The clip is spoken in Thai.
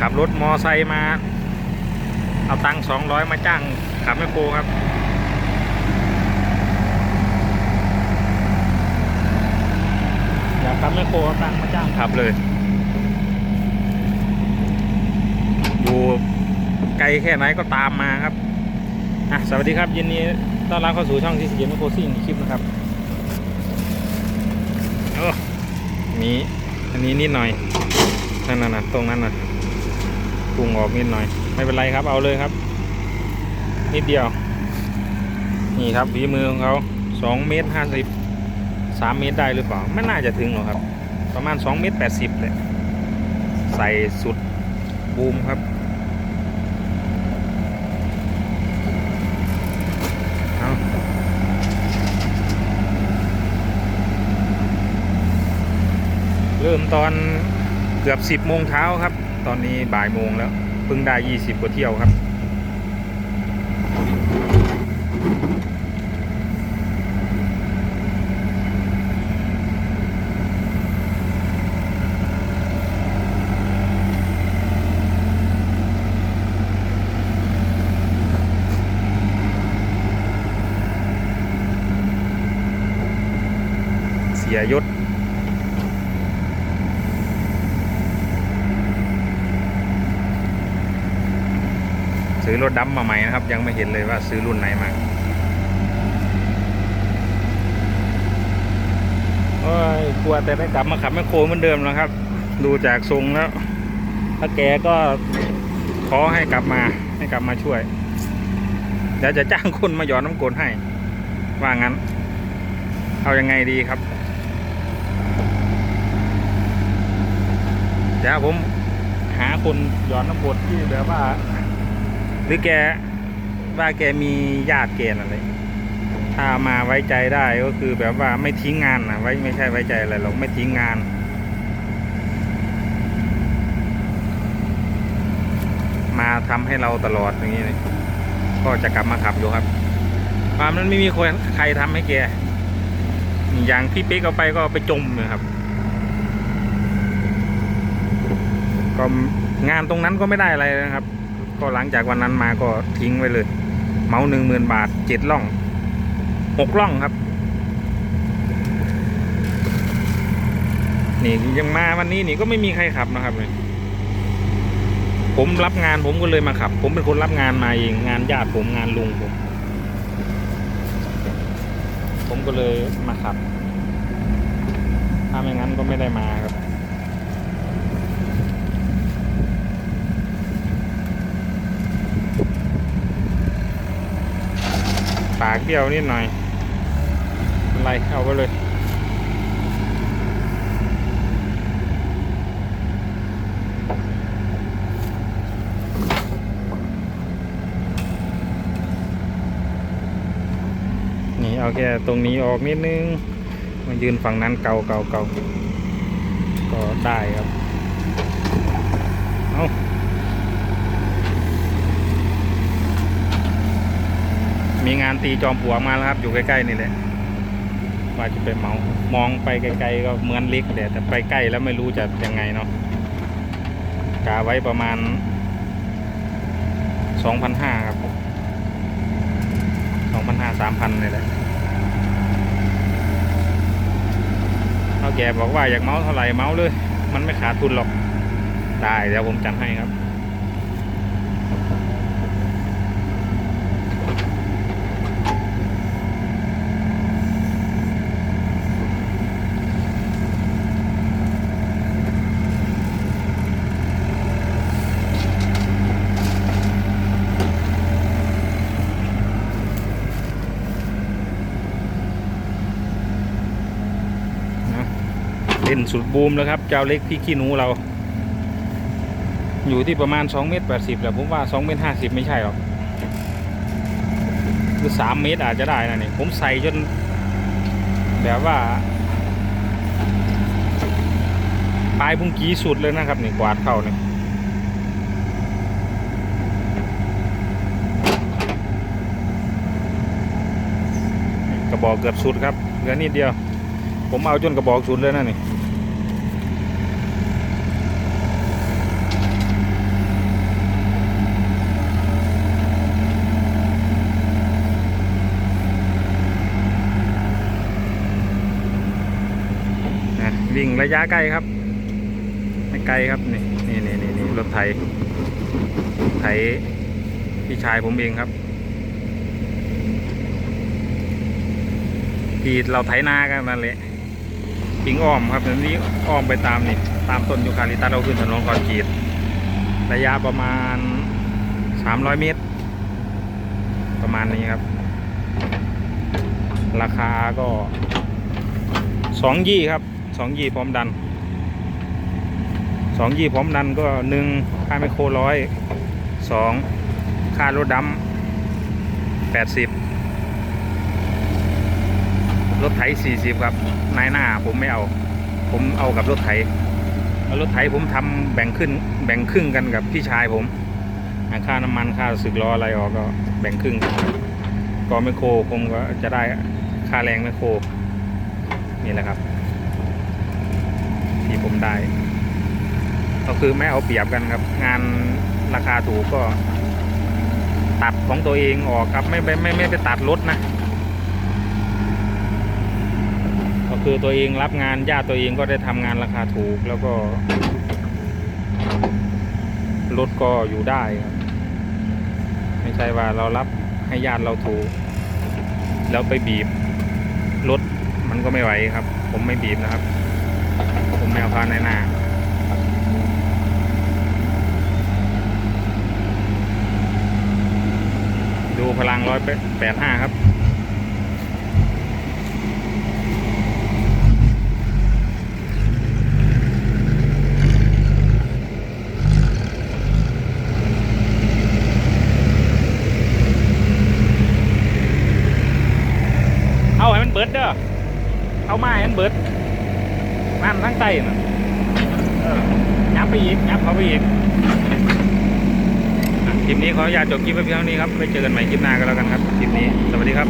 ขับรถมอไซค์มา เอาตังค์สองร้อยมาจ้างขับแมคโครครับอยากขับแมคโครเอาตังค์มาจ้างขับเลย อยู่ไกลแค่ไหนก็ตามมาครับอะสวัสดีครับยินดีต้อนรับเข้าสู่ช่องที่สกีมโคซิ่งคลิปนะครับโอ้มีอันนี้นิดหน่อยนั่นน่ะนะตรงนั้นน่ะุงออกนิดหน่อย ไม่เป็นไรครับ เอาเลยครับ นิดเดียว นี่ครับฝีมือของเขาสองเมตรห้าสิบสามเมตรได้หรือเปล่าไม่น่าจะถึงหรอกครับ ประมาณสองเมตรแปดสิบเลยใส่สุดบูมครับเอาเริ่มตอนเกือบ10โมงเช้าครับ ตอนนี้บ่ายโมงแล้วเพิ่งได้ 20 กว่าเที่ยวครับเสียยศ รถดำมาใหม่นะครับ ยังไม่เห็นเลยว่าซื้อรุ่นไหนมาโอ้ยกลัวแต่ได้กลับมาขับแมคโครเหมือนเดิมแล้วครับ ดูจากทรงแล้วถ้าแกก็ขอให้กลับมาให้กลับมาช่วยเดี๋ยวจะจ้างคนมาหยอดน้ำกรดให้ ว่างั้น เอายังไงดีครับ เดี๋ยวผมหาคนหยอดน้ำกรดที่แบบว่า รือแกว่าแกมีญาติเกณฑ์อะไร ถ้ามาไว้ใจได้ก็คือแบบว่าไม่ทิ้งงานนะไว้ไม่ใช่ไว้ใจอะไรหรอกไม่ทิ้งงาน มาทำให้เราตลอดอย่างนี้เลยก็จะกลับมาขับอยู่ครับความนั้นไม่มีคนใครทำให้แก อย่างพี่เป๊กเอาไปก็ไปจมเลยครับก็งานตรงนั้นก็ไม่ได้อะไรนะครับ ก็หลังจากวันนั้นมาก็ทิ้งไว้เลย เมาหนึ่งหมื่นบาทเจ็ดล่องหกล่องครับ นี่ยังมาวันนี้นี่ก็ไม่มีใครขับนะครับเลยผมรับงานผมก็เลยมาขับ ผมเป็นคนรับงานมาเองงานญาติผมงานลุงผมผมก็เลยมาขับ ถ้าไม่งั้นก็ไม่ได้มาครับ ปากเดียวนิดหน่อยอะไรเอาไปเลย นี่เอาแค่ตรงนี้ออกนิดนึง มายืนฝั่งนั้นเกาเกาเกาก็ได้ครับ เอา มีงานตีจอมปลวกมาแล้วครับ อยู่ใกล้ๆนี่แหละว่าจะไปเมามองไปไกลๆก็เหมือนเล็กแต่แต่ไปใกล้แล้วไม่รู้จะยังไงเนาะกาไว้ประมาณสองพันห้าครับสองพันห้าสามพันเลยแหละเขาแกบอกว่าอยากเมาเท่าไหร่เมาเลย มันไม่ขาดทุนหรอก ได้เดี๋ยวผมจัดให้ครับ เล่นสุดบูมแล้วครับเจ้าเล็กพี่ขี้หนูเรา อยู่ที่ประมาณ2เมตร80แหละผมว่า2เมตร50ไม่ใช่หรอกคือ3เมตรอาจจะได้นะนี่ผมใส่จนแบบว่าปลายพุงกีสุดเลยนะครับนี่กวาดเข้านี่กระบอกเกือบสุดครับเหลือนิดเดียว ผมเอาจนกระบอกสุดเลยนะนี่ิ่งระยะใกล้ครับ ไม่ไกลครับนี่นี่นี่นี่นรถไถไถพี่ชายผมเองครับที่เราไถนากันนั่นแหละปิงอ้อมครับนนี้อ้อมไปตามนี่ตามต้นยูคาลิตัสเราขึ้นถนนคอนกรีตระยะประมาณ 300 เมตร ประมาณนี้ครับ ราคาก็สองยี่ครับ สองยี่พร้อมดันสองยี่พร้อมดันก็หนึ่งค่าไมโครร้อยสองค่ารถดำแปดสิบรถไถสี่สิบครับนายหน้าผมไม่เอา ผมเอากับรถไถรถไถผมทำแบ่งขึ้น แบ่งครึ่งกันกับพี่ชายผมค่าน้ำมันค่าสึกล้ออะไรออกก็แบ่งครึ่งก็ไมโครผมก็จะได้ค่าแรงไมโครนี่แหละครับ ที่ผมได้ ก็คือไม่เอาเปรียบกันครับ งานราคาถูกก็ ตัดของตัวเองออกครับ ไม่ไม่ไม่ไม่ไปตัดรถนะ ก็คือตัวเองรับงานญาติตัวเองก็ได้ทำงานราคาถูกแล้วก็รถก็อยู่ได้ครับไม่ใช่ว่าเรารับให้ญาติเราถูก แล้วไปบีบรถมันก็ไม่ไหวครับ ผมไม่บีบนะครับ ผมไม่เอาพาในหน้าดูพลังร้อยแปดห้าครับเอาให้มันเบิดเด้อ เอามาให้มันเบิด มันทั้งไตน่ะยับไปอีกยับเขาไปอีกคลิปนี้ขออนุญาตจบคลิปไว้เพียงเท่านี้ครับไปเจอกันใหม่คลิปหน้าก็แล้วกันครับคลิปนี้สวัสดีครับ